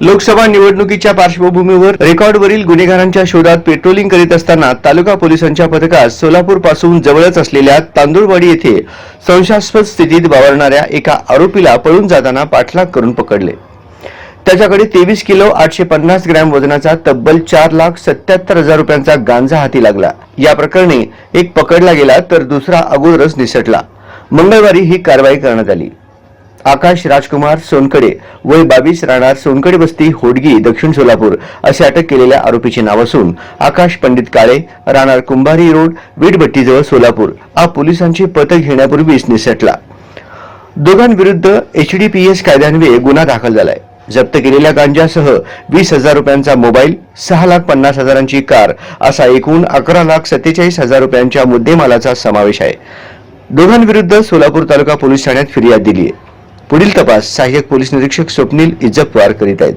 लोकसभा निवडणुकीच्या पार्श्वभूमीवर रेकॉर्डवरील गुन्हेगारांच्या शोधात पेट्रोलिंग करीत असताना तालुका पोलिसांच्या पथकात सोलापूरपासून जवळच असलेल्या तांदूळवाडी येथे संशयास्पद स्थितीत बावरणाऱ्या एका आरोपीला पळून जाताना पाठलाग करून पकडले. त्याच्याकडे तेवीस किलो आठशे पन्नास ग्रॅम वजनाचा तब्बल चार लाख सत्याहत्तर हजार रुपयांचा गांजा हाती लागला. या प्रकरणी एक पकडला गेला तर दुसरा अगोदरच निसटला. मंगळवारी ही कारवाई करण्यात आली. आकाश राजकुमार सोनकडे. वय बावीस राहणार सोनकडे बस्ती होडगी दक्षिण सोलापूर असे अटक केलेल्या आरोपीचे नाव असून आकाश पंडित काळे राहणार कुंभारी रोड वीटभट्टीजवळ सोलापूर. हा पोलिसांची पथक घेण्यापूर्वीच निसटला दोघांविरुद्ध एचडीपीएस कायद्यान्वये गुन्हा दाखल झालाय. जप्त केलेल्या गांजासह वीस हजार रुपयांचा मोबाईल सहा लाख पन्नास हजारांची कार असा एकूण अकरा लाख सत्तेचाळीस हजार रुपयांच्या मुद्देमालाचा समावेश आहे. दोघांविरुद्ध सोलापूर तालुका पोलीस ठाण्यात फिर्याद दिली आहे पुढील तपास सहाय्यक पोलीस निरीक्षक स्वप्नील इज्जतवार करीत आहेत.